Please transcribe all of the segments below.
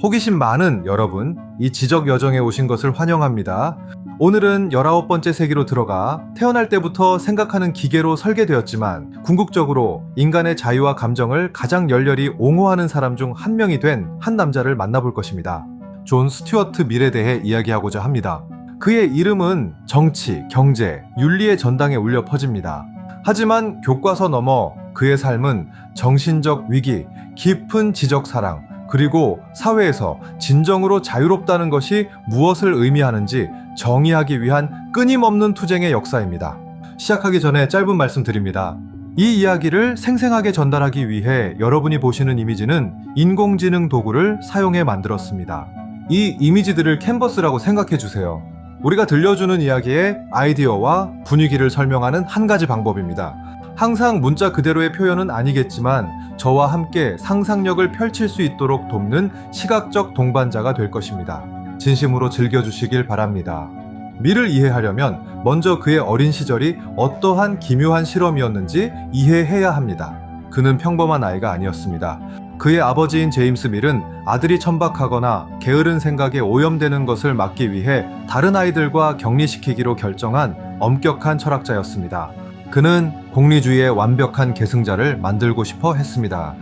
호기심 많은 여러분, 이 지적 여정에 오신 것을 환영합니다. 오늘은 19번째 세기로 들어가 태어날 때부터 생각하는 기계로 설계되었지만 궁극적으로 인간의 자유와 감정을 가장 열렬히 옹호하는 사람 중 한 명이 된 한 남자를 만나볼 것입니다. 존 스튜어트 밀에 대해 이야기하고자 합니다. 그의 이름은 정치, 경제, 윤리의 전당에 울려 퍼집니다. 하지만 교과서 넘어 그의 삶은 정신적 위기, 깊은 지적 사랑, 그리고 사회에서 진정으로 자유롭다는 것이 무엇을 의미하는지 정의하기 위한 끊임없는 투쟁의 역사입니다. 시작하기 전에 짧은 말씀 드립니다. 이 이야기를 생생하게 전달하기 위해 여러분이 보시는 이미지는 인공지능 도구를 사용해 만들었습니다. 이 이미지들을 캔버스라고 생각해 주세요. 우리가 들려주는 이야기의 아이디어와 분위기를 설명하는 한 가지 방법입니다. 항상 문자 그대로의 표현은 아니겠지만 저와 함께 상상력을 펼칠 수 있도록 돕는 시각적 동반자가 될 것입니다. 진심으로 즐겨주시길 바랍니다. 미를 이해하려면 먼저 그의 어린 시절이 어떠한 기묘한 실험이었는지 이해해야 합니다. 그는 평범한 아이가 아니었습니다. 그의 아버지인 제임스 밀은 아들이 천박하거나 게으른 생각에 오염되는 것을 막기 위해 다른 아이들과 격리시키기로 결정한 엄격한 철학자였습니다. 그는 공리주의의 완벽한 계승자를 만들고 싶어 했습니다.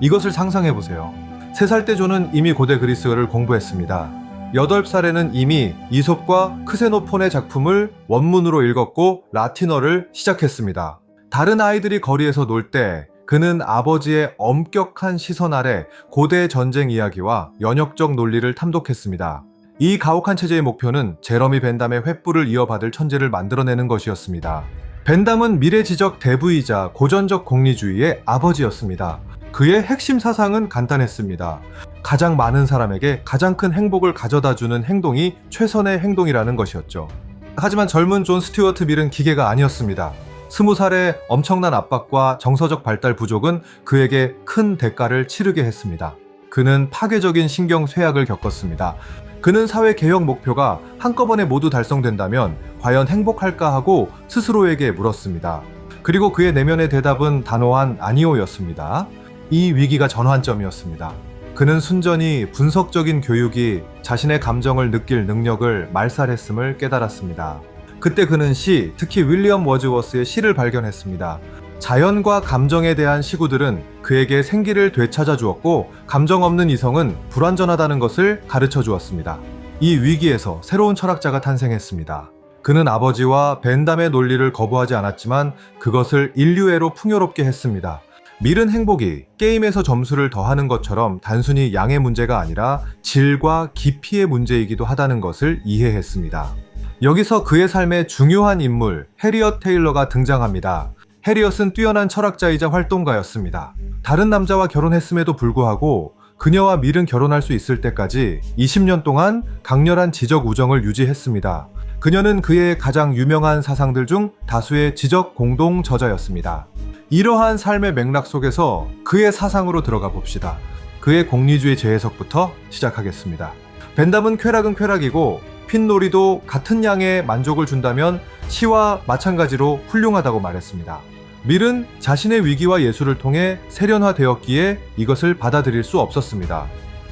이것을 상상해 보세요. 3살 때 조는 이미 고대 그리스어를 공부했습니다. 8살에는 이미 이솝과 크세노폰의 작품을 원문으로 읽었고 라틴어를 시작했습니다. 다른 아이들이 거리에서 놀 때 그는 아버지의 엄격한 시선 아래 고대 전쟁 이야기와 연역적 논리를 탐독했습니다. 이 가혹한 체제의 목표는 제러미 벤담의 횃불을 이어받을 천재를 만들어내는 것이었습니다. 벤담은 미래지적 대부이자 고전적 공리주의의 아버지였습니다. 그의 핵심 사상은 간단했습니다. 가장 많은 사람에게 가장 큰 행복을 가져다 주는 행동이 최선의 행동이라는 것이었죠. 하지만 젊은 존 스튜어트 밀은 기계가 아니었습니다. 스무 살의 엄청난 압박과 정서적 발달 부족은 그에게 큰 대가를 치르게 했습니다. 그는 파괴적인 신경 쇠약을 겪었습니다. 그는 사회 개혁 목표가 한꺼번에 모두 달성된다면 과연 행복할까 하고 스스로에게 물었습니다. 그리고 그의 내면의 대답은 단호한 아니오였습니다. 이 위기가 전환점이었습니다. 그는 순전히 분석적인 교육이 자신의 감정을 느낄 능력을 말살했음을 깨달았습니다. 그때 그는 시, 특히 윌리엄 워즈워스의 시를 발견했습니다. 자연과 감정에 대한 시구들은 그에게 생기를 되찾아 주었고 감정 없는 이성은 불완전하다는 것을 가르쳐 주었습니다. 이 위기에서 새로운 철학자가 탄생했습니다. 그는 아버지와 벤담의 논리를 거부하지 않았지만 그것을 인류애로 풍요롭게 했습니다. 밀은 행복이 게임에서 점수를 더하는 것처럼 단순히 양의 문제가 아니라 질과 깊이의 문제이기도 하다는 것을 이해했습니다. 여기서 그의 삶의 중요한 인물 해리엇 테일러가 등장합니다. 해리엇은 뛰어난 철학자이자 활동가였습니다. 다른 남자와 결혼했음에도 불구하고 그녀와 밀은 결혼할 수 있을 때까지 20년 동안 강렬한 지적 우정을 유지했습니다. 그녀는 그의 가장 유명한 사상들 중 다수의 지적 공동 저자였습니다. 이러한 삶의 맥락 속에서 그의 사상으로 들어가 봅시다. 그의 공리주의 재해석부터 시작하겠습니다. 벤담은 쾌락은 쾌락이고 핀놀이도 같은 양의 만족을 준다면 시와 마찬가지로 훌륭하다고 말했습니다. 밀은 자신의 위기와 예술을 통해 세련화되었기에 이것을 받아들일 수 없었습니다.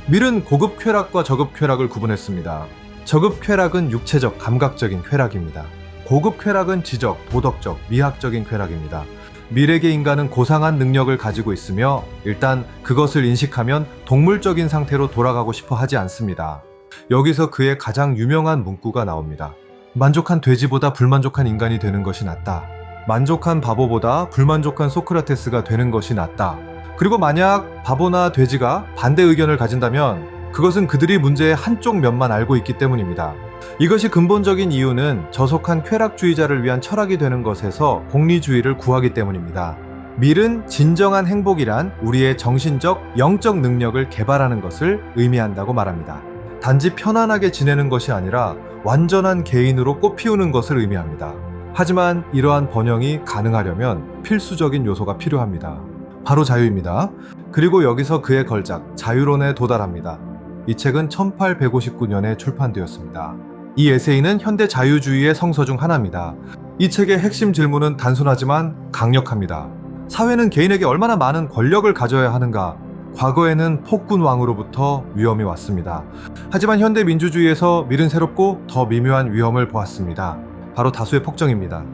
밀은 고급 쾌락과 저급 쾌락을 구분했습니다. 저급 쾌락은 육체적, 감각적인 쾌락입니다. 고급 쾌락은 지적, 도덕적, 미학적인 쾌락입니다. 밀에게 인간은 고상한 능력을 가지고 있으며 일단 그것을 인식하면 동물적인 상태로 돌아가고 싶어 하지 않습니다. 여기서 그의 가장 유명한 문구가 나옵니다. 만족한 돼지보다 불만족한 인간이 되는 것이 낫다. 만족한 바보보다 불만족한 소크라테스가 되는 것이 낫다. 그리고 만약 바보나 돼지가 반대 의견을 가진다면 그것은 그들이 문제의 한쪽 면만 알고 있기 때문입니다. 이것이 근본적인 이유는 저속한 쾌락주의자를 위한 철학이 되는 것에서 공리주의를 구하기 때문입니다. 밀은 진정한 행복이란 우리의 정신적, 영적 능력을 개발하는 것을 의미한다고 말합니다. 단지 편안하게 지내는 것이 아니라 완전한 개인으로 꽃피우는 것을 의미합니다. 하지만 이러한 번영이 가능하려면 필수적인 요소가 필요합니다. 바로 자유입니다. 그리고 여기서 그의 걸작, 자유론에 도달합니다. 이 책은 1859년에 출판되었습니다. 이 에세이는 현대 자유주의의 성서 중 하나입니다. 이 책의 핵심 질문은 단순하지만 강력합니다. 사회는 개인에게 얼마나 많은 권력을 가져야 하는가? 과거에는 폭군 왕으로부터 위험이 왔습니다. 하지만 현대 민주주의에서 밀은 새롭고 더 미묘한 위험을 보았습니다. 바로 다수의 폭정입니다.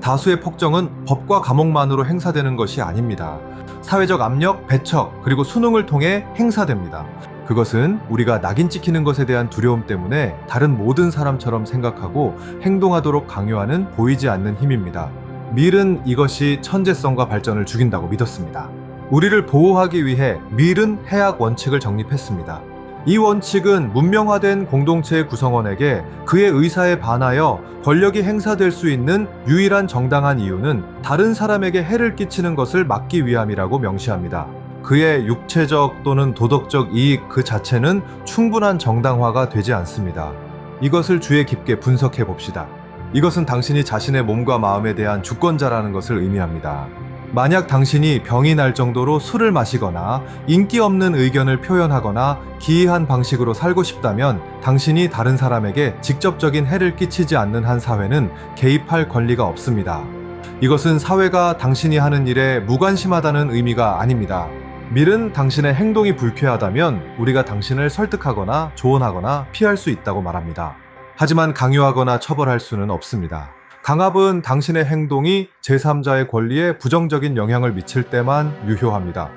다수의 폭정은 법과 감옥만으로 행사되는 것이 아닙니다. 사회적 압력, 배척, 그리고 수능을 통해 행사됩니다. 그것은 우리가 낙인 찍히는 것에 대한 두려움 때문에 다른 모든 사람처럼 생각하고 행동하도록 강요하는 보이지 않는 힘입니다. 밀은 이것이 천재성과 발전을 죽인다고 믿었습니다. 우리를 보호하기 위해 밀은 해악 원칙을 정립했습니다. 이 원칙은 문명화된 공동체의 구성원에게 그의 의사에 반하여 권력이 행사될 수 있는 유일한 정당한 이유는 다른 사람에게 해를 끼치는 것을 막기 위함이라고 명시합니다. 그의 육체적 또는 도덕적 이익 그 자체는 충분한 정당화가 되지 않습니다. 이것을 주의 깊게 분석해 봅시다. 이것은 당신이 자신의 몸과 마음에 대한 주권자라는 것을 의미합니다. 만약 당신이 병이 날 정도로 술을 마시거나 인기 없는 의견을 표현하거나 기이한 방식으로 살고 싶다면 당신이 다른 사람에게 직접적인 해를 끼치지 않는 한 사회는 개입할 권리가 없습니다. 이것은 사회가 당신이 하는 일에 무관심하다는 의미가 아닙니다. 밀은 당신의 행동이 불쾌하다면 우리가 당신을 설득하거나 조언하거나 피할 수 있다고 말합니다. 하지만 강요하거나 처벌할 수는 없습니다. 강압은 당신의 행동이 제3자의 권리에 부정적인 영향을 미칠 때만 유효합니다.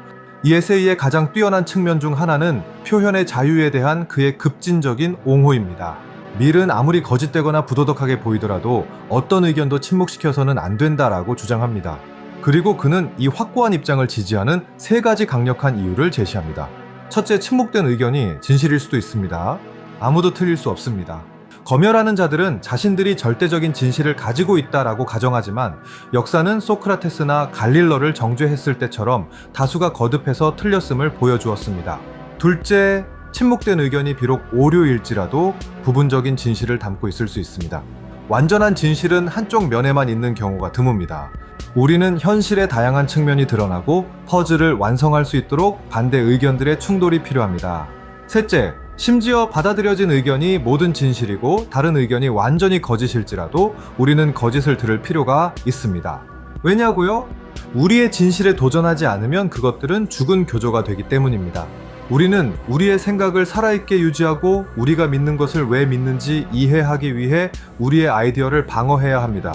이 에세이의 가장 뛰어난 측면 중 하나는 표현의 자유에 대한 그의 급진적인 옹호입니다. 밀은 아무리 거짓되거나 부도덕하게 보이더라도 어떤 의견도 침묵시켜서는 안 된다라고 주장합니다. 그리고 그는 이 확고한 입장을 지지하는 세 가지 강력한 이유를 제시합니다. 첫째, 침묵된 의견이 진실일 수도 있습니다. 아무도 틀릴 수 없습니다. 검열하는 자들은 자신들이 절대적인 진실을 가지고 있다라고 가정하지만 역사는 소크라테스나 갈릴러를 정죄했을 때처럼 다수가 거듭해서 틀렸음을 보여주었습니다. 둘째, 침묵된 의견이 비록 오류일지라도 부분적인 진실을 담고 있을 수 있습니다. 완전한 진실은 한쪽 면에만 있는 경우가 드뭅니다. 우리는 현실의 다양한 측면이 드러나고 퍼즐을 완성할 수 있도록 반대 의견들의 충돌이 필요합니다. 셋째, 심지어 받아들여진 의견이 모든 진실이고 다른 의견이 완전히 거짓일지라도 우리는 거짓을 들을 필요가 있습니다. 왜냐고요? 우리의 진실에 도전하지 않으면 그것들은 죽은 교조가 되기 때문입니다. 우리는 우리의 생각을 살아있게 유지하고 우리가 믿는 것을 왜 믿는지 이해하기 위해 우리의 아이디어를 방어해야 합니다.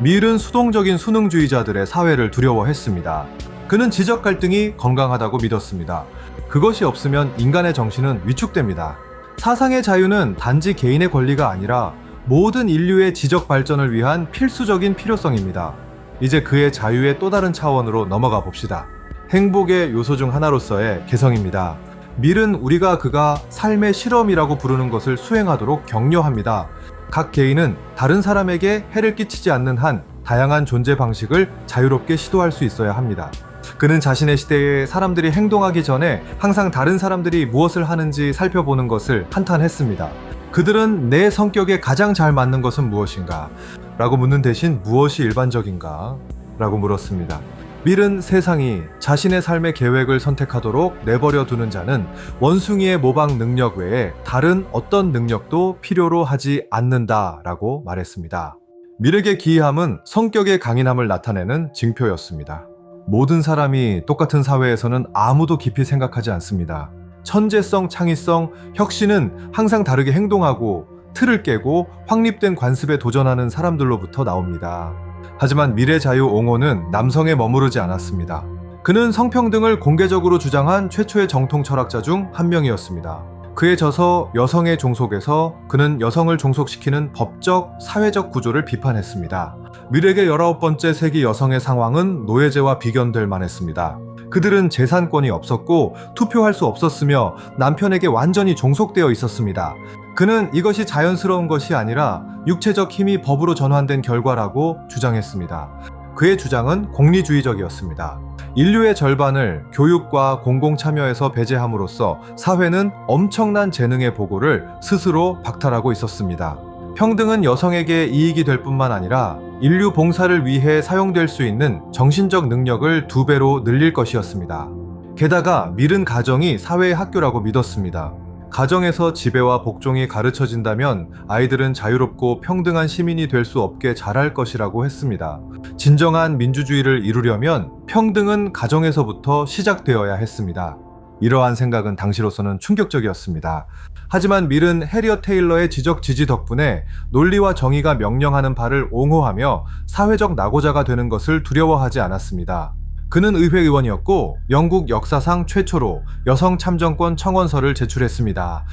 밀은 수동적인 수능주의자들의 사회를 두려워했습니다. 그는 지적 갈등이 건강하다고 믿었습니다. 그것이 없으면 인간의 정신은 위축됩니다. 사상의 자유는 단지 개인의 권리가 아니라 모든 인류의 지적 발전을 위한 필수적인 필요성입니다. 이제 그의 자유의 또 다른 차원으로 넘어가 봅시다. 행복의 요소 중 하나로서의 개성입니다. 밀은 우리가 그가 삶의 실험이라고 부르는 것을 수행하도록 격려합니다. 각 개인은 다른 사람에게 해를 끼치지 않는 한 다양한 존재 방식을 자유롭게 시도할 수 있어야 합니다. 그는 자신의 시대에 사람들이 행동하기 전에 항상 다른 사람들이 무엇을 하는지 살펴보는 것을 한탄했습니다. 그들은 내 성격에 가장 잘 맞는 것은 무엇인가? 라고 묻는 대신 무엇이 일반적인가? 라고 물었습니다. 밀은 세상이 자신의 삶의 계획을 선택하도록 내버려 두는 자는 원숭이의 모방 능력 외에 다른 어떤 능력도 필요로 하지 않는다 라고 말했습니다. 밀에게 기이함은 성격의 강인함을 나타내는 징표였습니다. 모든 사람이 똑같은 사회에서는 아무도 깊이 생각하지 않습니다. 천재성, 창의성, 혁신은 항상 다르게 행동하고 틀을 깨고 확립된 관습에 도전하는 사람들로부터 나옵니다. 하지만 미래 자유 옹호는 남성에 머무르지 않았습니다. 그는 성평등을 공개적으로 주장한 최초의 정통 철학자 중 한 명이었습니다. 그의 저서 여성의 종속에서 그는 여성을 종속시키는 법적, 사회적 구조를 비판했습니다. 미래의 19번째 세기 여성의 상황은 노예제와 비견될 만했습니다. 그들은 재산권이 없었고 투표할 수 없었으며 남편에게 완전히 종속되어 있었습니다. 그는 이것이 자연스러운 것이 아니라 육체적 힘이 법으로 전환된 결과라고 주장했습니다. 그의 주장은 공리주의적이었습니다. 인류의 절반을 교육과 공공 참여에서 배제함으로써 사회는 엄청난 재능의 보고를 스스로 박탈하고 있었습니다. 평등은 여성에게 이익이 될 뿐만 아니라 인류 봉사를 위해 사용될 수 있는 정신적 능력을 두 배로 늘릴 것이었습니다. 게다가 밀은 가정이 사회의 학교라고 믿었습니다. 가정에서 지배와 복종이 가르쳐진다면 아이들은 자유롭고 평등한 시민이 될 수 없게 자랄 것이라고 했습니다. 진정한 민주주의를 이루려면 평등은 가정에서부터 시작되어야 했습니다. 이러한 생각은 당시로서는 충격적이었습니다. 하지만 밀은 해리어 테일러의 지적 지지 덕분에 논리와 정의가 명령하는 바를 옹호하며 사회적 낙오자가 되는 것을 두려워하지 않았습니다. 그는 의회 의원이었고 영국 역사상 최초로 여성 참정권 청원서를 제출했습니다.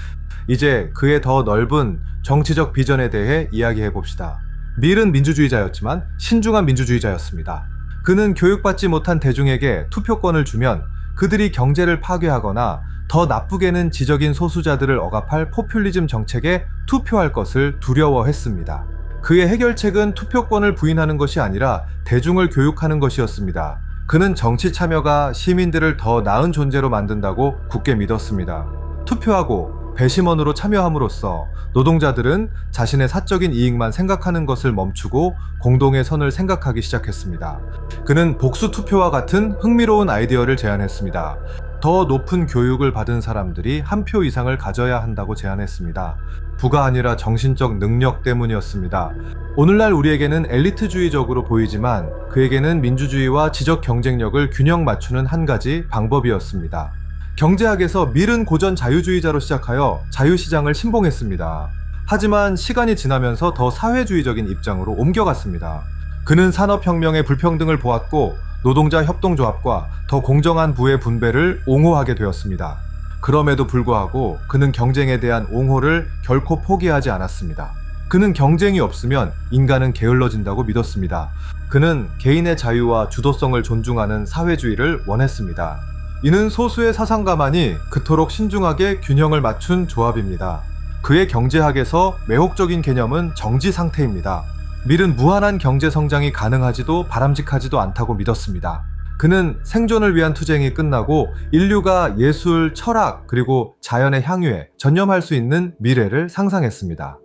이제 그의 더 넓은 정치적 비전에 대해 이야기해 봅시다. 밀은 민주주의자였지만 신중한 민주주의자였습니다. 그는 교육받지 못한 대중에게 투표권을 주면 그들이 경제를 파괴하거나 더 나쁘게는 지적인 소수자들을 억압할 포퓰리즘 정책에 투표할 것을 두려워했습니다. 그의 해결책은 투표권을 부인하는 것이 아니라 대중을 교육하는 것이었습니다. 그는 정치 참여가 시민들을 더 나은 존재로 만든다고 굳게 믿었습니다. 투표하고 배심원으로 참여함으로써 노동자들은 자신의 사적인 이익만 생각하는 것을 멈추고 공동의 선을 생각하기 시작했습니다. 그는 복수 투표와 같은 흥미로운 아이디어를 제안했습니다. 더 높은 교육을 받은 사람들이 한 표 이상을 가져야 한다고 제안했습니다. 부가 아니라 정신적 능력 때문이었습니다. 오늘날 우리에게는 엘리트주의적으로 보이지만 그에게는 민주주의와 지적 경쟁력을 균형 맞추는 한 가지 방법이었습니다. 경제학에서 밀은 고전 자유주의자로 시작하여 자유시장을 신봉했습니다. 하지만 시간이 지나면서 더 사회주의적인 입장으로 옮겨갔습니다. 그는 산업혁명의 불평등을 보았고 노동자 협동조합과 더 공정한 부의 분배를 옹호하게 되었습니다. 그럼에도 불구하고 그는 경쟁에 대한 옹호를 결코 포기하지 않았습니다. 그는 경쟁이 없으면 인간은 게을러진다고 믿었습니다. 그는 개인의 자유와 주도성을 존중하는 사회주의를 원했습니다. 이는 소수의 사상가만이 그토록 신중하게 균형을 맞춘 조합입니다. 그의 경제학에서 매혹적인 개념은 정지 상태입니다. 밀은 무한한 경제 성장이 가능하지도 바람직하지도 않다고 믿었습니다. 그는 생존을 위한 투쟁이 끝나고 인류가 예술, 철학, 그리고 자연의 향유에 전념할 수 있는 미래를 상상했습니다.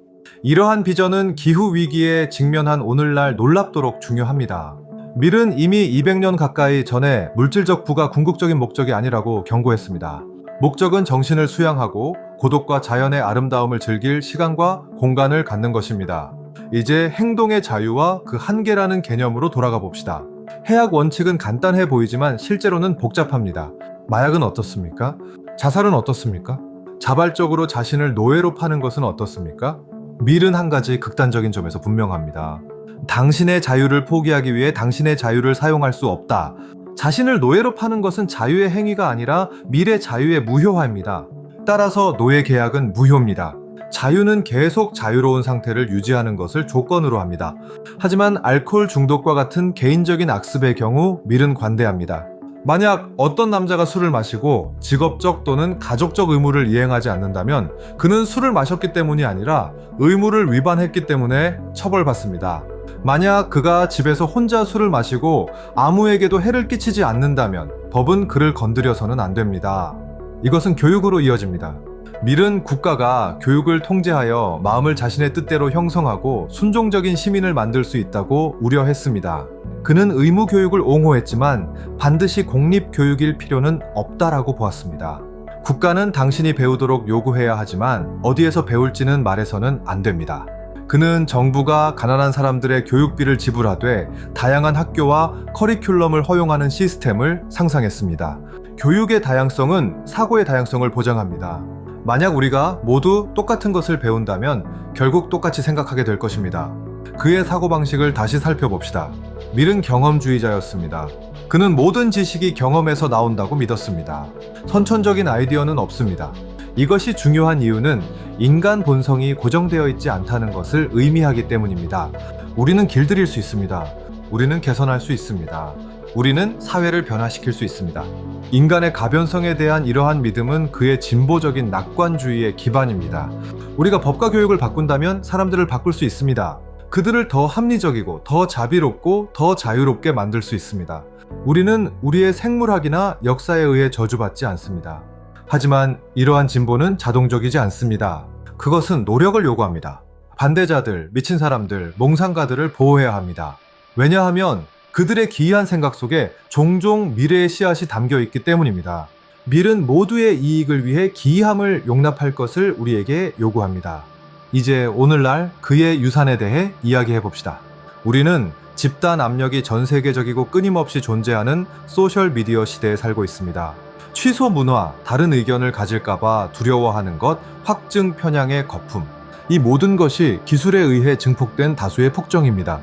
이러한 비전은 기후 위기에 직면한 오늘날 놀랍도록 중요합니다. 밀은 이미 200년 가까이 전에 물질적 부가 궁극적인 목적이 아니라고 경고했습니다. 목적은 정신을 수양하고 고독과 자연의 아름다움을 즐길 시간과 공간을 갖는 것입니다. 이제 행동의 자유와 그 한계라는 개념으로 돌아가 봅시다. 해약 원칙은 간단해 보이지만 실제로는 복잡합니다. 마약은 어떻습니까? 자살은 어떻습니까? 자발적으로 자신을 노예로 파는 것은 어떻습니까? 밀은 한 가지 극단적인 점에서 분명합니다. 당신의 자유를 포기하기 위해 당신의 자유를 사용할 수 없다. 자신을 노예로 파는 것은 자유의 행위가 아니라 밀의 자유의 무효화입니다. 따라서 노예 계약은 무효입니다. 자유는 계속 자유로운 상태를 유지하는 것을 조건으로 합니다. 하지만 알코올 중독과 같은 개인적인 악습의 경우 밀은 관대합니다. 만약 어떤 남자가 술을 마시고 직업적 또는 가족적 의무를 이행하지 않는다면 그는 술을 마셨기 때문이 아니라 의무를 위반했기 때문에 처벌받습니다. 만약 그가 집에서 혼자 술을 마시고 아무에게도 해를 끼치지 않는다면 법은 그를 건드려서는 안 됩니다. 이것은 교육으로 이어집니다. 밀은 국가가 교육을 통제하여 마음을 자신의 뜻대로 형성하고 순종적인 시민을 만들 수 있다고 우려했습니다. 그는 의무 교육을 옹호했지만 반드시 공립 교육일 필요는 없다라고 보았습니다. 국가는 당신이 배우도록 요구해야 하지만 어디에서 배울지는 말해서는 안 됩니다. 그는 정부가 가난한 사람들의 교육비를 지불하되 다양한 학교와 커리큘럼을 허용하는 시스템을 상상했습니다. 교육의 다양성은 사고의 다양성을 보장합니다. 만약 우리가 모두 똑같은 것을 배운다면 결국 똑같이 생각하게 될 것입니다. 그의 사고방식을 다시 살펴봅시다. 밀은 경험주의자였습니다. 그는 모든 지식이 경험에서 나온다고 믿었습니다. 선천적인 아이디어는 없습니다. 이것이 중요한 이유는 인간 본성이 고정되어 있지 않다는 것을 의미하기 때문입니다. 우리는 길들일 수 있습니다. 우리는 개선할 수 있습니다. 우리는 사회를 변화시킬 수 있습니다. 인간의 가변성에 대한 이러한 믿음은 그의 진보적인 낙관주의의 기반입니다. 우리가 법과 교육을 바꾼다면 사람들을 바꿀 수 있습니다. 그들을 더 합리적이고 더 자비롭고 더 자유롭게 만들 수 있습니다. 우리는 우리의 생물학이나 역사에 의해 저주받지 않습니다. 하지만 이러한 진보는 자동적이지 않습니다. 그것은 노력을 요구합니다. 반대자들, 미친 사람들, 몽상가들을 보호해야 합니다. 왜냐하면 그들의 기이한 생각 속에 종종 미래의 씨앗이 담겨 있기 때문입니다. 밀은 모두의 이익을 위해 기이함을 용납할 것을 우리에게 요구합니다. 이제 오늘날 그의 유산에 대해 이야기해 봅시다. 우리는 집단 압력이 전 세계적이고 끊임없이 존재하는 소셜 미디어 시대에 살고 있습니다. 취소 문화, 다른 의견을 가질까봐 두려워하는 것, 확증 편향의 거품. 이 모든 것이 기술에 의해 증폭된 다수의 폭정입니다.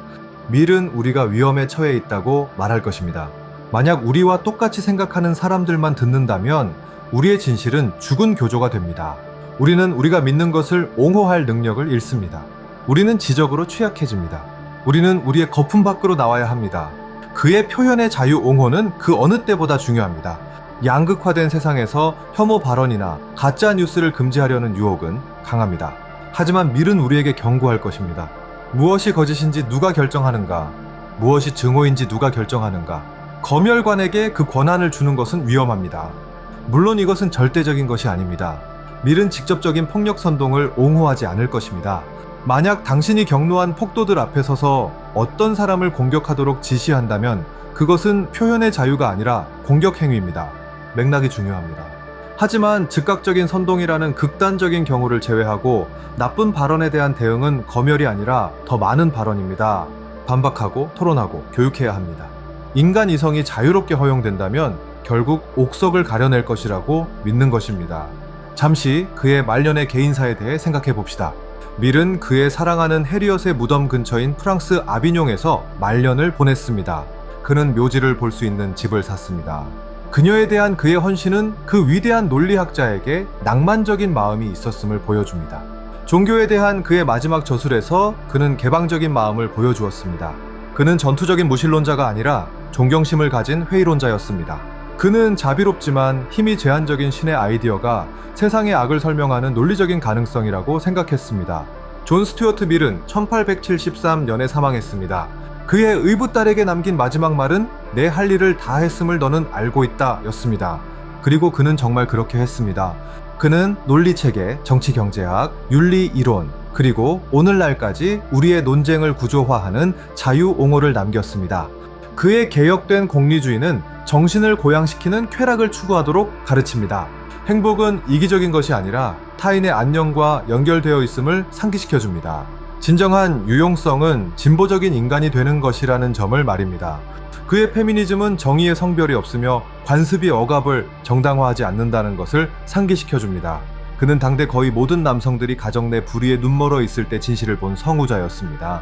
밀은 우리가 위험에 처해 있다고 말할 것입니다. 만약 우리와 똑같이 생각하는 사람들만 듣는다면 우리의 진실은 죽은 교조가 됩니다. 우리는 우리가 믿는 것을 옹호할 능력을 잃습니다. 우리는 지적으로 취약해집니다. 우리는 우리의 거품 밖으로 나와야 합니다. 그의 표현의 자유 옹호는 그 어느 때보다 중요합니다. 양극화된 세상에서 혐오 발언이나 가짜 뉴스를 금지하려는 유혹은 강합니다. 하지만 밀은 우리에게 경고할 것입니다. 무엇이 거짓인지 누가 결정하는가? 무엇이 증오인지 누가 결정하는가? 검열관에게 그 권한을 주는 것은 위험합니다. 물론 이것은 절대적인 것이 아닙니다. 밀은 직접적인 폭력 선동을 옹호하지 않을 것입니다. 만약 당신이 경로한 폭도들 앞에 서서 어떤 사람을 공격하도록 지시한다면 그것은 표현의 자유가 아니라 공격 행위입니다. 맥락이 중요합니다. 하지만 즉각적인 선동이라는 극단적인 경우를 제외하고 나쁜 발언에 대한 대응은 검열이 아니라 더 많은 발언입니다. 반박하고 토론하고 교육해야 합니다. 인간 이성이 자유롭게 허용된다면 결국 옥석을 가려낼 것이라고 믿는 것입니다. 잠시 그의 말년의 개인사에 대해 생각해 봅시다. 밀은 그의 사랑하는 해리엇의 무덤 근처인 프랑스 아비뇽에서 말년을 보냈습니다. 그는 묘지를 볼 수 있는 집을 샀습니다. 그녀에 대한 그의 헌신은 그 위대한 논리학자에게 낭만적인 마음이 있었음을 보여줍니다. 종교에 대한 그의 마지막 저술에서 그는 개방적인 마음을 보여주었습니다. 그는 전투적인 무신론자가 아니라 존경심을 가진 회의론자였습니다. 그는 자비롭지만 힘이 제한적인 신의 아이디어가 세상의 악을 설명하는 논리적인 가능성이라고 생각했습니다. 존 스튜어트 밀은 1873년에 사망했습니다. 그의 의붓딸에게 남긴 마지막 말은 내 할 일을 다 했음을 너는 알고 있다 였습니다. 그리고 그는 정말 그렇게 했습니다. 그는 논리체계, 정치경제학, 윤리 이론, 그리고 오늘날까지 우리의 논쟁을 구조화하는 자유옹호를 남겼습니다. 그의 개혁된 공리주의는 정신을 고양시키는 쾌락을 추구하도록 가르칩니다. 행복은 이기적인 것이 아니라 타인의 안녕과 연결되어 있음을 상기시켜 줍니다. 진정한 유용성은 진보적인 인간이 되는 것이라는 점을 말입니다. 그의 페미니즘은 정의의 성별이 없으며 관습이 억압을 정당화하지 않는다는 것을 상기시켜 줍니다. 그는 당대 거의 모든 남성들이 가정 내 불의에 눈멀어 있을 때 진실을 본 성우자였습니다.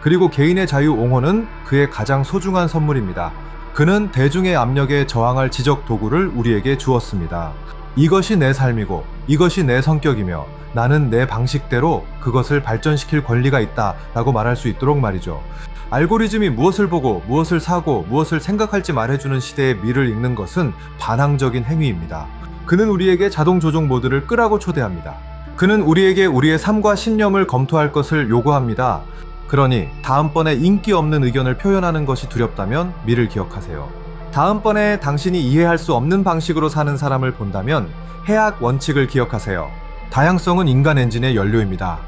그리고 개인의 자유 옹호는 그의 가장 소중한 선물입니다. 그는 대중의 압력에 저항할 지적 도구를 우리에게 주었습니다. 이것이 내 삶이고 이것이 내 성격이며 나는 내 방식대로 그것을 발전시킬 권리가 있다 라고 말할 수 있도록 말이죠. 알고리즘이 무엇을 보고 무엇을 사고 무엇을 생각할지 말해주는 시대의 미를 읽는 것은 반항적인 행위입니다. 그는 우리에게 자동 조종 모드를 끄라고 초대합니다. 그는 우리에게 우리의 삶과 신념을 검토할 것을 요구합니다. 그러니 다음번에 인기 없는 의견을 표현하는 것이 두렵다면 미를 기억하세요. 다음번에 당신이 이해할 수 없는 방식으로 사는 사람을 본다면 해악 원칙을 기억하세요. 다양성은 인간 엔진의 연료입니다.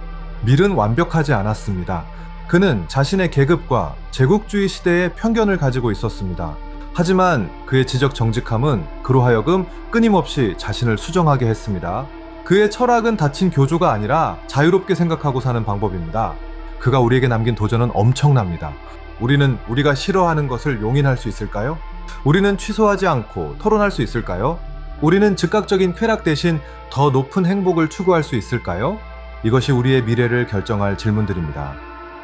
밀은 완벽하지 않았습니다. 그는 자신의 계급과 제국주의 시대의 편견을 가지고 있었습니다. 하지만 그의 지적 정직함은 그로 하여금 끊임없이 자신을 수정하게 했습니다. 그의 철학은 닫힌 교조가 아니라 자유롭게 생각하고 사는 방법입니다. 그가 우리에게 남긴 도전은 엄청납니다. 우리는 우리가 싫어하는 것을 용인할 수 있을까요? 우리는 취소하지 않고 토론할 수 있을까요? 우리는 즉각적인 쾌락 대신 더 높은 행복을 추구할 수 있을까요? 이것이 우리의 미래를 결정할 질문들입니다.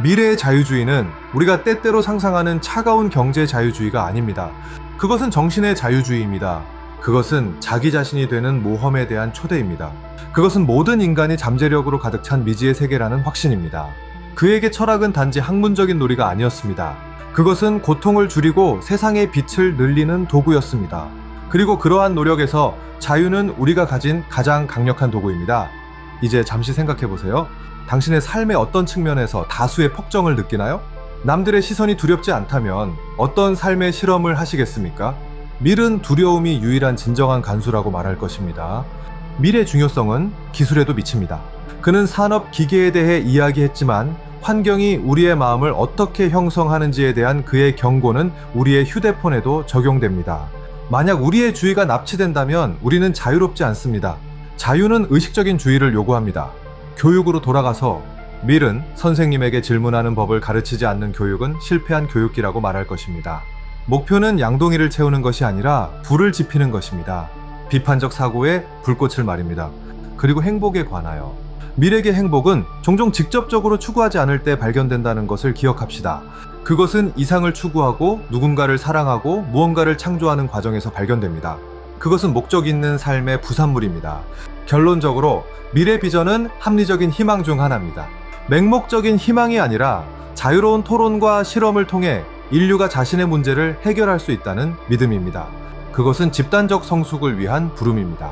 미래의 자유주의는 우리가 때때로 상상하는 차가운 경제 자유주의가 아닙니다. 그것은 정신의 자유주의입니다. 그것은 자기 자신이 되는 모험에 대한 초대입니다. 그것은 모든 인간이 잠재력으로 가득 찬 미지의 세계라는 확신입니다. 그에게 철학은 단지 학문적인 놀이가 아니었습니다. 그것은 고통을 줄이고 세상의 빛을 늘리는 도구였습니다. 그리고 그러한 노력에서 자유는 우리가 가진 가장 강력한 도구입니다. 이제 잠시 생각해 보세요. 당신의 삶의 어떤 측면에서 다수의 폭정을 느끼나요? 남들의 시선이 두렵지 않다면 어떤 삶의 실험을 하시겠습니까? 밀은 두려움이 유일한 진정한 간수라고 말할 것입니다. 밀의 중요성은 기술에도 미칩니다. 그는 산업 기계에 대해 이야기했지만 환경이 우리의 마음을 어떻게 형성하는지에 대한 그의 경고는 우리의 휴대폰에도 적용됩니다. 만약 우리의 주의가 납치된다면 우리는 자유롭지 않습니다. 자유는 의식적인 주의를 요구합니다. 교육으로 돌아가서 밀은 선생님에게 질문하는 법을 가르치지 않는 교육은 실패한 교육기라고 말할 것입니다. 목표는 양동이를 채우는 것이 아니라 불을 지피는 것입니다. 비판적 사고의 불꽃을 말입니다. 그리고 행복에 관하여. 밀에게 행복은 종종 직접적으로 추구하지 않을 때 발견된다는 것을 기억합시다. 그것은 이상을 추구하고 누군가를 사랑하고 무언가를 창조하는 과정에서 발견됩니다. 그것은 목적 있는 삶의 부산물입니다. 결론적으로 미래 비전은 합리적인 희망 중 하나입니다. 맹목적인 희망이 아니라 자유로운 토론과 실험을 통해 인류가 자신의 문제를 해결할 수 있다는 믿음입니다. 그것은 집단적 성숙을 위한 부름입니다.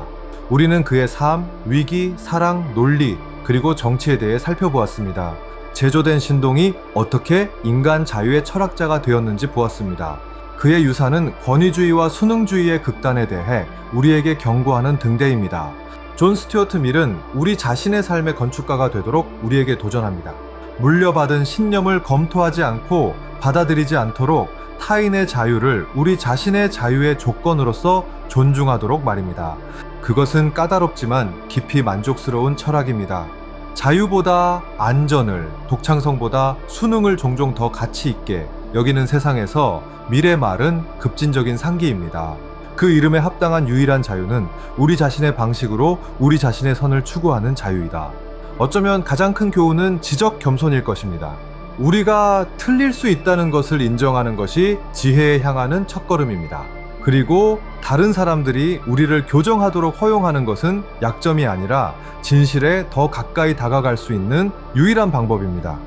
우리는 그의 삶, 위기, 사랑, 논리, 그리고 정치에 대해 살펴보았습니다. 제조된 신동이 어떻게 인간 자유의 철학자가 되었는지 보았습니다. 그의 유산은 권위주의와 수능주의의 극단에 대해 우리에게 경고하는 등대입니다. 존 스튜어트 밀은 우리 자신의 삶의 건축가가 되도록 우리에게 도전합니다. 물려받은 신념을 검토하지 않고 받아들이지 않도록 타인의 자유를 우리 자신의 자유의 조건으로서 존중하도록 말입니다. 그것은 까다롭지만 깊이 만족스러운 철학입니다. 자유보다 안전을, 독창성보다 수능을 종종 더 가치 있게 여기는 세상에서 미래 말은 급진적인 상기입니다. 그 이름에 합당한 유일한 자유는 우리 자신의 방식으로 우리 자신의 선을 추구하는 자유이다. 어쩌면 가장 큰 교훈은 지적 겸손일 것입니다. 우리가 틀릴 수 있다는 것을 인정하는 것이 지혜에 향하는 첫걸음입니다. 그리고 다른 사람들이 우리를 교정하도록 허용하는 것은 약점이 아니라 진실에 더 가까이 다가갈 수 있는 유일한 방법입니다.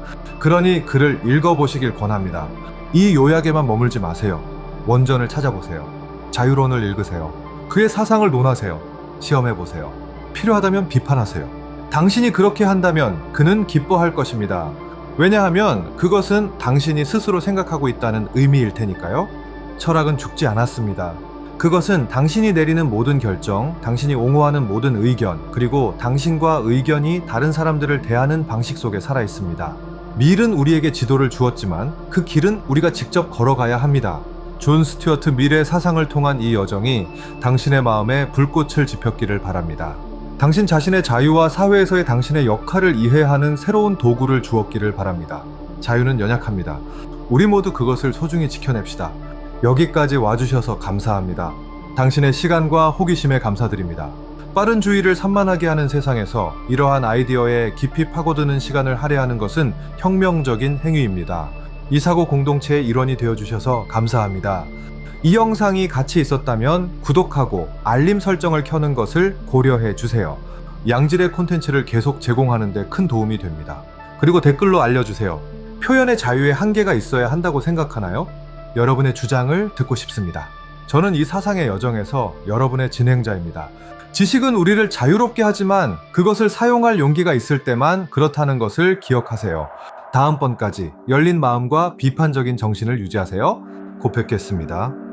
그러니 글을 읽어보시길 권합니다. 이 요약에만 머물지 마세요. 원전을 찾아보세요. 자유론을 읽으세요. 그의 사상을 논하세요. 시험해보세요. 필요하다면 비판하세요. 당신이 그렇게 한다면 그는 기뻐할 것입니다. 왜냐하면 그것은 당신이 스스로 생각하고 있다는 의미일 테니까요. 철학은 죽지 않았습니다. 그것은 당신이 내리는 모든 결정, 당신이 옹호하는 모든 의견, 그리고 당신과 의견이 다른 사람들을 대하는 방식 속에 살아 있습니다. 밀은 우리에게 지도를 주었지만 그 길은 우리가 직접 걸어가야 합니다. 존 스튜어트 밀의 사상을 통한 이 여정이 당신의 마음에 불꽃을 지폈기를 바랍니다. 당신 자신의 자유와 사회에서의 당신의 역할을 이해하는 새로운 도구를 주었기를 바랍니다. 자유는 연약합니다. 우리 모두 그것을 소중히 지켜냅시다. 여기까지 와주셔서 감사합니다. 당신의 시간과 호기심에 감사드립니다. 빠른 주의를 산만하게 하는 세상에서 이러한 아이디어에 깊이 파고드는 시간을 할애하는 것은 혁명적인 행위입니다. 이 사고 공동체의 일원이 되어주셔서 감사합니다. 이 영상이 같이 있었다면 구독하고 알림 설정을 켜는 것을 고려해 주세요. 양질의 콘텐츠를 계속 제공하는 데 큰 도움이 됩니다. 그리고 댓글로 알려주세요. 표현의 자유에 한계가 있어야 한다고 생각하나요? 여러분의 주장을 듣고 싶습니다. 저는 이 사상의 여정에서 여러분의 진행자입니다. 지식은 우리를 자유롭게 하지만 그것을 사용할 용기가 있을 때만 그렇다는 것을 기억하세요. 다음번까지 열린 마음과 비판적인 정신을 유지하세요. 곧 뵙겠습니다.